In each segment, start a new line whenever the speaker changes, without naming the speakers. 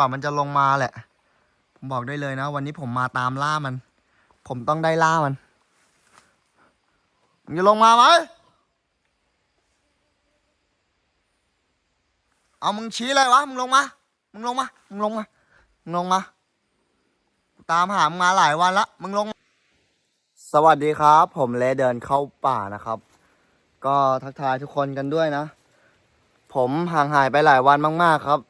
ว่ามันจะลงมาแหละ ผมบอกได้เลยนะ วันนี้ผมมาตามล่ามัน ผมต้องได้ล่ามันมึงจะลงมาไหมเอามึงชี้เลยวะมึงลงมามึงลงมามึงลงมามึงลงมาตามหามึงมาหลายวันละมึงลง สวัสดีครับ ผมเลเดินเข้าป่านะครับ ก็ทักทายทุกคนกันด้วยนะ ผมห่างหายไปหลายวันมาก ๆ ครับ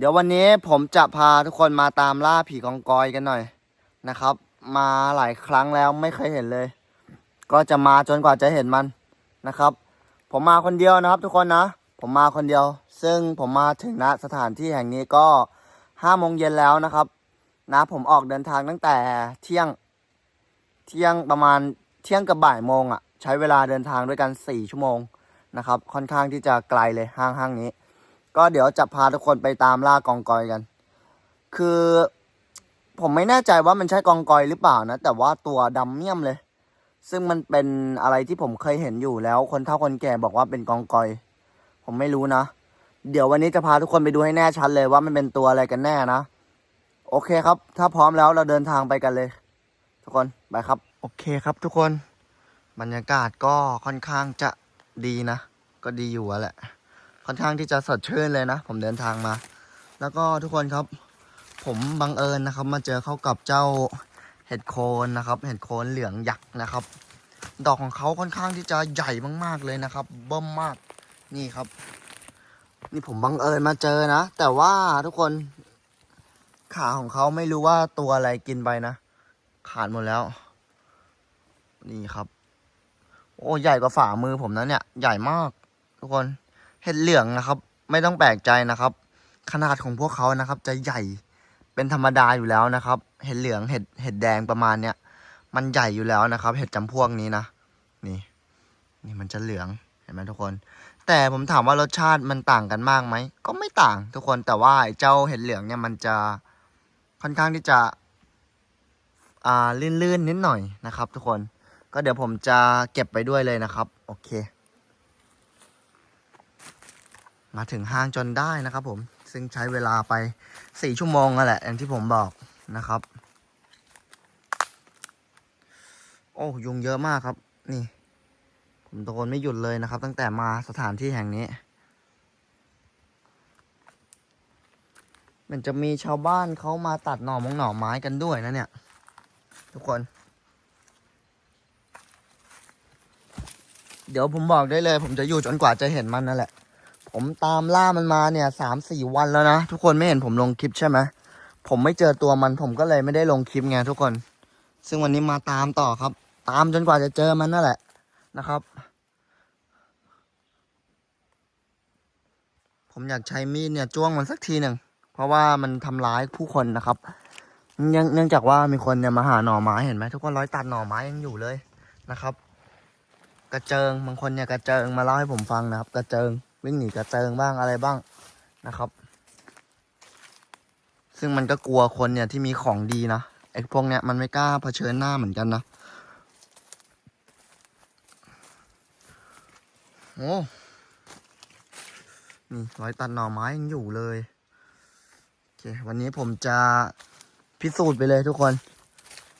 เดี๋ยววันนี้ผมจะพาทุกคนมาตามล่าผีกองกอยกันหน่อยนะครับ มาหลายครั้งแล้วไม่เคยเห็นเลย ก็จะมาจนกว่าจะเห็นมันนะครับ ผมมาคนเดียวนะครับ ทุกคนนะ ผมมาคนเดียว ซึ่งผมมาถึงณสถานที่แห่งนี้ก็ห้าโมงเย็นแล้วนะครับ นะผมออกเดินทางตั้งแต่เที่ยงเที่ยงประมาณเที่ยงกับบ่ายโมงอะ่ะ ใช้เวลาเดินทางด้วยกันสี่ชั่วโมงนะครับ ค่อนข้างที่จะไกลเลยห้างห้างนี้ ก็เดี๋ยวจะพาทุกคนไปตามล่ากองกอยกัน คือผมไม่แน่ใจว่ามันใช่กองกอยหรือเปล่านะ แต่ว่าตัวดำเมี่ยมเลย ซึ่งมันเป็นอะไรที่ผมเคยเห็นอยู่แล้ว คนเฒ่าคนแก่บอกว่าเป็นกองกอย ผมไม่รู้นะ เดี๋ยววันนี้จะพาทุกคนไปดูให้แน่ชัดเลยว่ามันเป็นตัวอะไรกันแน่นะ โอเคครับ ถ้าพร้อมแล้วเราเดินทางไปกันเลย ทุกคนไปครับ โอเคครับ ทุกคน บรรยากาศก็ค่อนข้างจะดีนะ ก็ดีอยู่แหละ ค่อนข้างที่จะสดชื่นเลยนะ ผมเดินทางมา แล้วก็ทุกคนครับ ผมบังเอิญนะครับ มาเจอเข้ากับเจ้าเห็ดโคนนะครับ เห็ดโคนเหลืองยักษ์นะครับ ดอกของเขาค่อนข้างที่จะใหญ่มากๆเลยนะครับ เบิ่มมากนี่ครับ นี่ผมบังเอิญมาเจอนะ แต่ว่าทุกคนขาของเขาไม่รู้ว่าตัวอะไรกินไปนะ ขาดหมดแล้ว นี่ครับ โอ้ใหญ่กว่าฝ่ามือผมนะเนี่ย ใหญ่มาก ทุกคน เห็ดเหลืองนะครับ ไม่ต้องแปลกใจนะครับ ขนาดของพวกเขานะครับ จะใหญ่เป็นธรรมดาอยู่แล้วนะครับ เห็ดเหลืองเห็ดเห็ดแดงประมาณเนี้ยมันใหญ่อยู่แล้วนะครับ เห็ดจำพวกนี้นะนี่ นี่มันจะเหลืองเห็นไหมทุกคน แต่ผมถามว่ารสชาติมันต่างกันมากไหมก็ไม่ต่าง ทุกคนแต่ว่าเจ้าเห็ดเหลืองเนี่ยมันจะค่อนข้างที่จะอ่าลื่นๆนิดหน่อยนะครับ ทุกคนก็เดี๋ยวผมจะเก็บไปด้วยเลยนะครับ โอเค มาถึงห้างจนได้นะครับผม ซึ่งใช้เวลาไปสี่ชั่วโมงนั่นแหละ อย่างที่ผมบอกนะครับ โอ้ยุงเยอะมากครับ นี่ ผมตะโกนไม่หยุดเลยนะครับ ตั้งแต่มาสถานที่แห่งนี้ มันจะมีชาวบ้านเขามาตัดหน่อมงหน่อไม้กันด้วยนะเนี่ย ทุกคน เดี๋ยวผมบอกได้เลย ผมจะอยู่จนกว่าจะเห็นมันนั่นแหละ ผมตามล่ามันมาเนี่ยสามสี่วันแล้วนะ ทุกคนไม่เห็นผมลงคลิปใช่ไหมผมไม่เจอตัวมันผมก็เลยไม่ได้ลงคลิปไงทุกคน ซึ่งวันนี้มาตามต่อครับ ตามจนกว่าจะเจอมันนั่นแหละนะครับ ผมอยากใช้มีดเนี่ยจ้วงมันสักทีหนึ่งเพราะว่ามันทำร้ายผู้คนนะครับเนื่องเนื่องจากว่ามีคนเนี่ยมาหาหน่อไม้เห็นไหมทุกคนร้อยตัดหน่อไม้ยังอยู่เลยนะครับ กระเจิงบางคนเนี่ยกระเจิงมาเล่าให้ผมฟังนะครับ กระเจิง วิ่งหนีกระเจิงบ้างอะไรบ้างนะครับ ซึ่งมันก็กลัวคนเนี่ยที่มีของดีนะไอ้พวกเนี้ยมันไม่กล้าเผชิญหน้าเหมือนกันนะโอ้นี่ร้อยตัดหน่อไม้ยังอยู่เลยโอเควันนี้ผมจะพิสูจน์ไปเลยทุกคน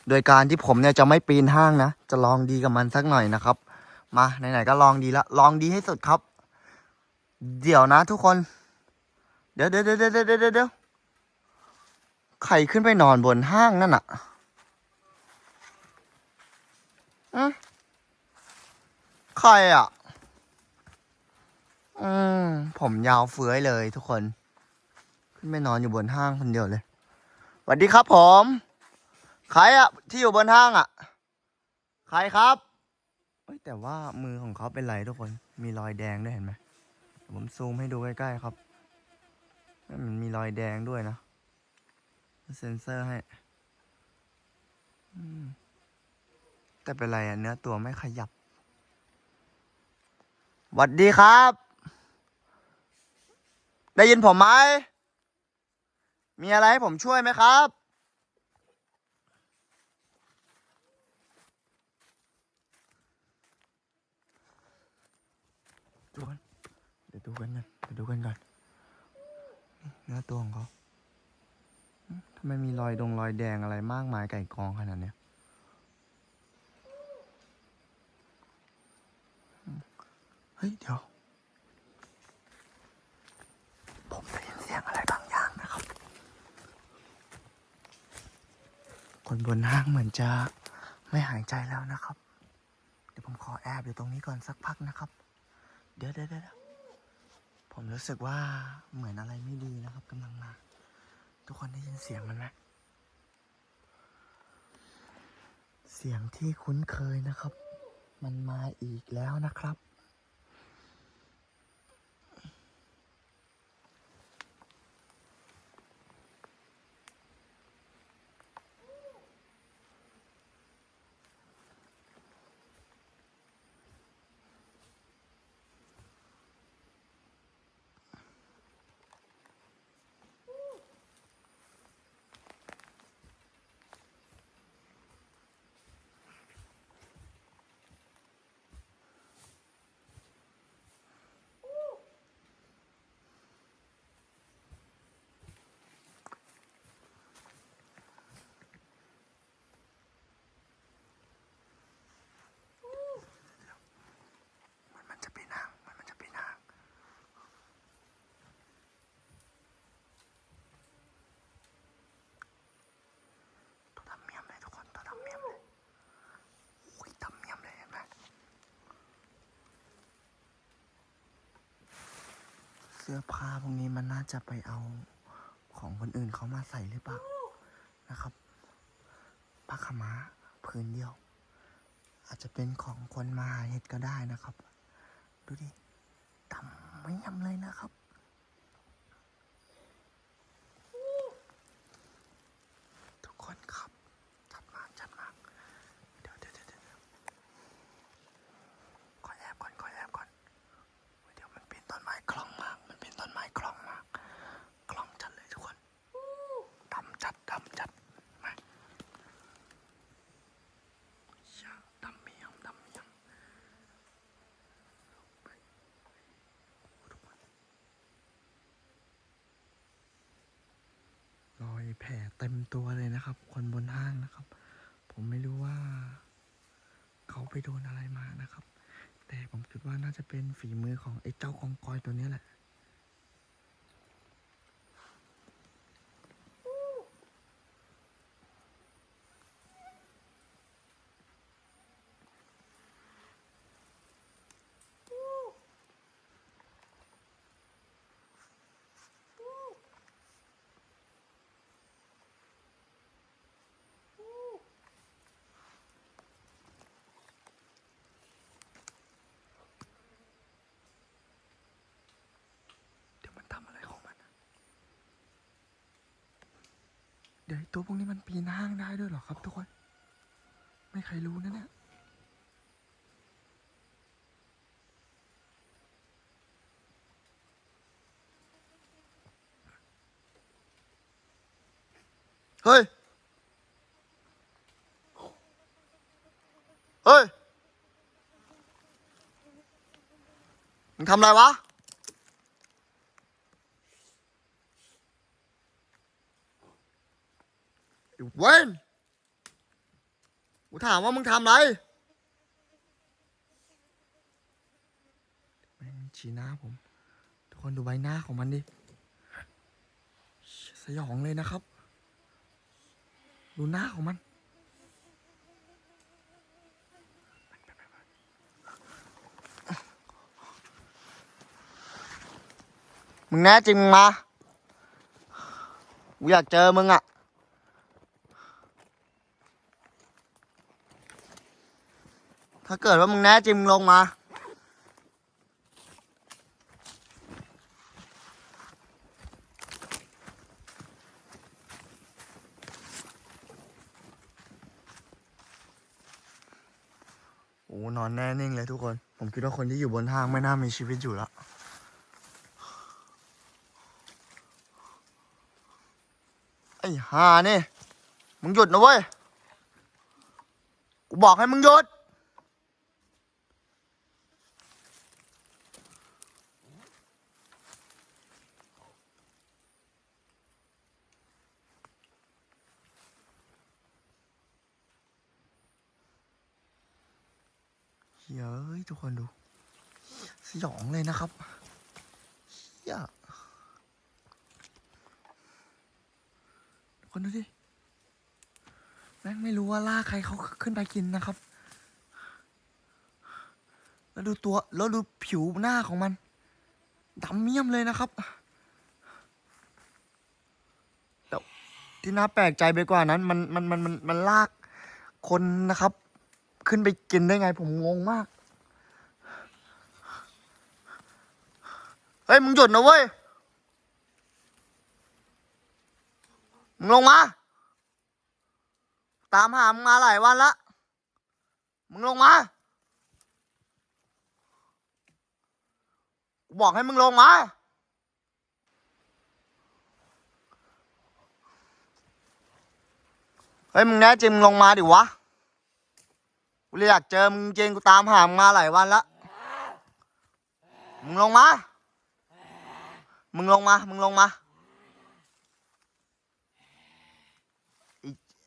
โดยการที่ผมเนี่ยจะไม่ปีนห้างนะ จะลองดีกับมันสักหน่อยนะครับ มาไหนๆก็ลองดีละลองดีให้สุดครับ เดี๋ยวนะทุกคนเดี๋ยวเดี๋ยวเดี๋ยวเดี๋ยวเดี๋ยวเดี๋ยวใครขึ้นไปนอนบนห้างนั่นอะอืมใครอะอืมผมยาวเฟื้อยเลยทุกคน ขึ้นไปนอนอยู่บนห้างคนเดียวเลยสวัสดีครับผม ใครอะที่อยู่บนห้างอะใครครับแต่ว่ามือของเขาเป็นไรทุกคน มีรอยแดงด้วยเห็นไหม ผมซูมให้ดูใกล้ๆครับ มันมีรอยแดงด้วยนะ เซ็นเซอร์ให้แต่เป็นไรอะเนื้อตัวไม่ขยับหวัดดีครับ ได้ยินผมไหม มีอะไรให้ผมช่วยไหมครับ ดูกันกันกันเดี๋ยวดูกันก่อนเนื้อตัวของเขาทำไมมีรอยดงรอยแดงอะไรมากมายไก่กองขนาดเนี้ยเฮ้ย เดี๋ยว ผมได้ยินเสียงอะไรบางอย่างนะครับ คนบนห้างเหมือนจะไม่หายใจแล้วนะครับ เดี๋ยวผมขอแอบอยู่ตรงนี้ก่อนสักพักนะครับ เดี๋ยวเดี๋ยวเดี๋ยว ผมรู้สึกว่าเหมือนอะไรไม่ดีนะครับกำลังมา ทุกคนได้ยินเสียงมันไหมเสียงที่คุ้นเคยนะครับ มันมาอีกแล้วนะครับ มันมันจะปีนางมันมันจะปีนางตัวดำเมียมเลยทุกคนตัวดำเมียมเลยโอ้ยดำเมียมเลยเห็นไหมเสื้อผ้าพวกนี้มันน่าจะไปเอาของคนอื่นเขามาใส่หรือเปล่านะครับผ้าขม้าพื้นเดียว อาจจะเป็นของคนมาหาเห็ดก็ได้นะครับ ดูดิดำไม่ยำเลยนะครับ ทุกคนครับจัดมากจัดมากเดี๋ยวเดี๋ยวเดี๋ยวเดี๋ยวขอแอบก่อนขอแอบก่อนเดี๋ยวมันเป็นต้นไม้คล่องมาก มันเป็นต้นไม้คล่องมากคล่องจัดเลยทุกคนดำจัดดำจัดมา ชาดำเมียมดำเมียมไปทุกคนรอยแผล เต็มตัวเลยนะครับ คนบนห้างนะครับ ผมไม่รู้ว่า เขาไปโดนอะไรมานะครับ แต่ผมคิดว่าน่าจะเป็นฝีมือของไอ้เจ้ากองกอยตัวนี้แหละ เดี๋ยวมันทำอะไรของมันนะเดี๋ยวไอ้ตัวพวกนี้มันปีนห้างได้ด้วยเหรอครับทุกคน ไม่ใครรู้นะเนี่ยเฮ้ย เฮ้ย มึงทำอะไรวะ ไอ้ เว้นกูถามว่ามึงทำอะไรแม่งชี้หน้าผม ทุกคนดูใบหน้าของมันดิ สยองเลยนะครับ ดูหน้าของมันมึงแน่จริงมึงมากูอยากเจอมึงอะ ถ้าเกิดว่ามึงแน่จริงมึงลงมา โอ้ นอนแน่นิ่งเลยทุกคน ผมคิดว่าคนที่อยู่บนห้างไม่น่ามีชีวิตอยู่แล้วไอ้ห่านี่ มึงหยุดนะเว้ย กูบอกให้มึงหยุด เฮ้ยทุกคนดู สยองเลยนะครับเฮียทุกคนดูดิแม่งไม่รู้ว่าล่าใครเขาขึ้นไปกินนะครับ แล้วดูตัว แล้วดูผิวหน้าของมันดำเมี่ยมเลยนะครับแต่ที่น่าแปลกใจไปกว่านั้น มันมันมันมันมันลากคนนะครับ ขึ้นไปกินได้ไง ผมงงมาก เฮ้ย มึงหยุดนะเว้ย มึงลงมา ตามหามึงมาหลายวันละ มึงลงมา บอกให้มึงลงมาเฮ้ยมึงแน่จริงมึงลงมาดิวะ กูเลยอยากเจอมึงจริงกูตามหามึงมาหลายวันละมึงลงมา มึงลงมา มึงลงมา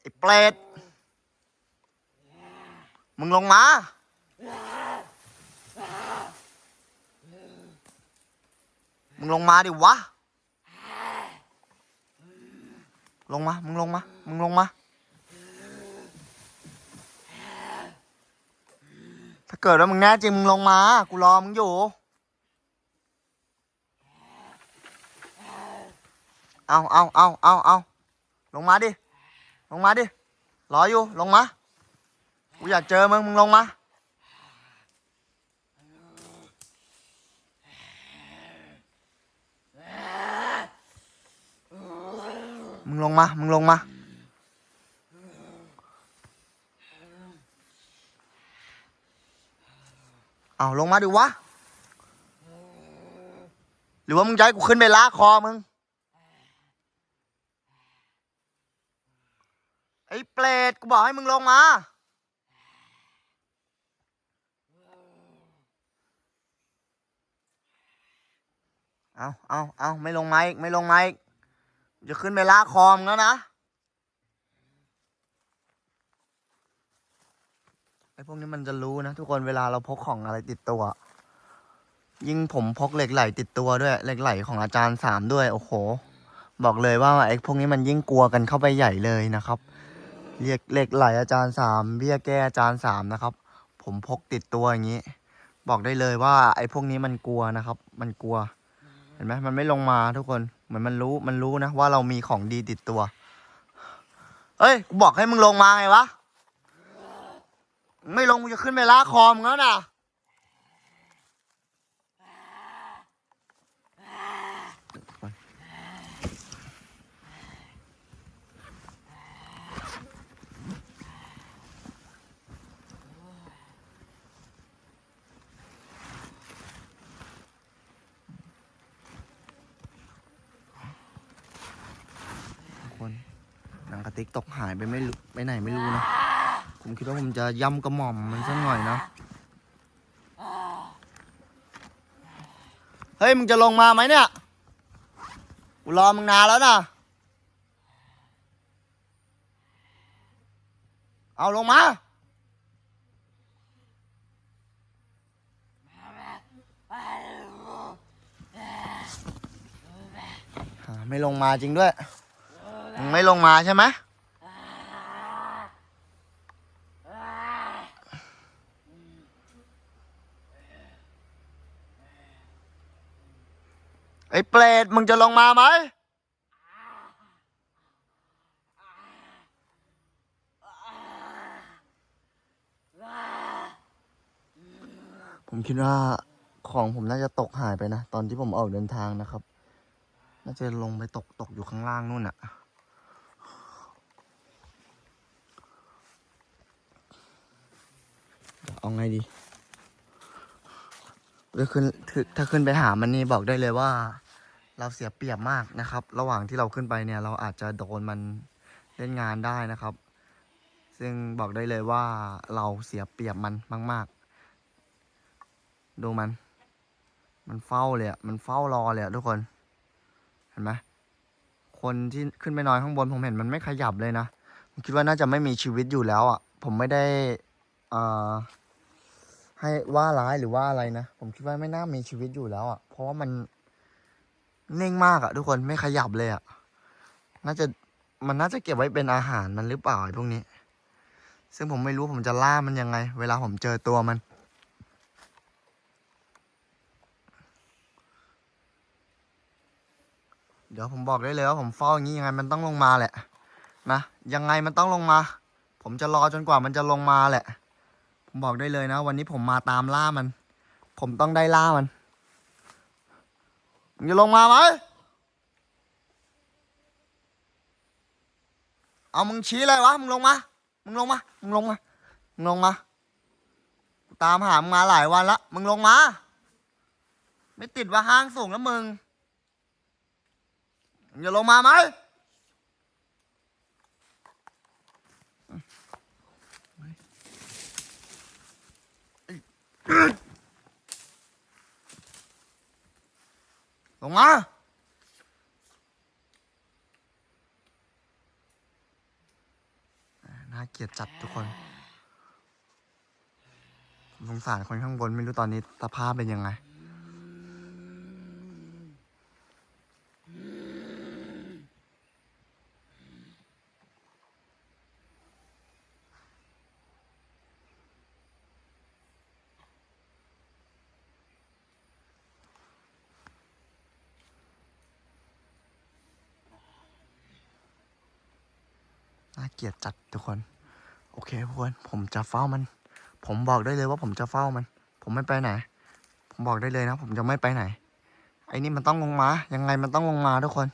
ไอ้เปรตมึงลงมา มึงลงมาดิวะ ลงมา มึงลงมา มึงลงมา ถ้าเกิดว่ามึงแน่จริงมึงลงมา กูรอมึงอยู่ เอาเอาเอาเอาเอาลงมาดิ ลงมาดิ รออยู่ ลงมา กูอยากเจอมึง มึงลงมา มึงลงมา มึงลงมา เอาลงมาดิวะ หรือว่ามึงจะให้กูขึ้นไปล้ากคอมึง ไอ้เปรตกูบอกให้มึงลงมา เอาเอาเอาไม่ลงมาอีกไม่ลงมาอีกจะขึ้นไปล้ากคอมึงแล้วนะ ไอ้ พวกนี้มันจะรู้นะทุกคนเวลาเราพกของอะไรติดตัว ยิ่งผมพกเหล็กไหลติดตัวด้วยเหล็กไหลของอาจารย์สามด้วยโอ้โห บอกเลยว่าไอ้พวกนี้มันยิ่งกลัวกันเข้าไปใหญ่เลยนะครับ เรียกเหล็กไหลอาจารย์สามเบี้ยแก้อาจารย์สามนะครับ ผมพกติดตัวอย่างนี้ บอกได้เลยว่า ไอ้พวกนี้มันกลัวนะครับ มันกลัว เห็นไหมมันไม่ลงมาทุกคนเหมือนมันรู้มันรู้นะว่าเรามีของดีติดตัวเฮ้ยกูบอกให้มึงลงมาไงวะ ไม่ลงกูจะขึ้นไปล้าคอมงแล้วนะทุกคนหนังกระติกตกหายไปไม่รู้ไปไหนไม่รู้นะ ผมคิดว่าผมจะย่ำกระหม่อมมันสักหน่อยนะเฮ้ยมึงจะลงมาไหมเนี่ยกูรอมึงนานแล้วนะเอาลงมาหาไม่ลงมาจริงด้วยมึงไม่ลงมาใช่ไหม ไอ้เปรตมึงจะลงมาไหมผมคิดว่าของผมน่าจะตกหายไปนะ ตอนที่ผมออกเดินทางนะครับ น่าจะลงไปตกตกอยู่ข้างล่างนู่นอะเอาไงดีถ้าขึ้นถ้าขึ้นไปหามันนี่บอกได้เลยว่า เราเสียเปรียบมากนะครับ ระหว่างที่เราขึ้นไปเนี่ย เราอาจจะโดนมันเล่นงานได้นะครับ ซึ่งบอกได้เลยว่าเราเสียเปรียบมันมาก ๆ ดูมัน มันเฝ้าเลยอะมันเฝ้ารอเลยอะทุกคน เห็นไหมคนที่ขึ้นไปนอนข้างบนผมเห็นมันไม่ขยับเลยนะผมคิดว่าน่าจะไม่มีชีวิตอยู่แล้วอะผมไม่ได้อ่อให้ว่าร้ายหรือว่าอะไรนะ ผมคิดว่าไม่น่ามีชีวิตอยู่แล้วอะ่ะ เพราะว่ามัน นิ่งมากอะทุกคนไม่ขยับเลยอะ่ะน่าจะมันน่าจะเก็บไว้เป็นอาหารมันหรือเปล่าไอ้พวกนี้ ซึ่งผมไม่รู้ผมจะล่ามันยังไง เวลาผมเจอตัวมัน เดี๋ยวผมบอกได้เลยว่าผมเฝ้าอย่างนี้ยังไงมันต้องลงมาแหละ นะยังไงมันต้องลงมา ผมจะรอจนกว่ามันจะลงมาแหละ ผมบอกได้เลยนะ วันนี้ผมมาตามล่ามัน ผมต้องได้ล่ามัน มึงจะลงมาไหมเอามึงชี้เลยวะมึงลงมา มึงลงมา มึงลงมา มึงลงมา ตามหามึงมาหลายวันละ มึงลงมา ไม่ติดว่าห้างสูงแล้วมึง มึงจะลงมาไหม ลงมาน่าเกลียดจัดทุกคนผมสงสารคนข้างบนไม่รู้ตอนนี้สภาพเป็นยังไง น่าเกลียดจัดทุกคน โอเคทุกคนผมจะเฝ้ามัน ผมบอกได้เลยว่าผมจะเฝ้ามัน ผมไม่ไปไหน ผมบอกได้เลยนะ ผมจะไม่ไปไหน ไอ้นี่มันต้องลงมา ยังไงมันต้องลงมาทุกคน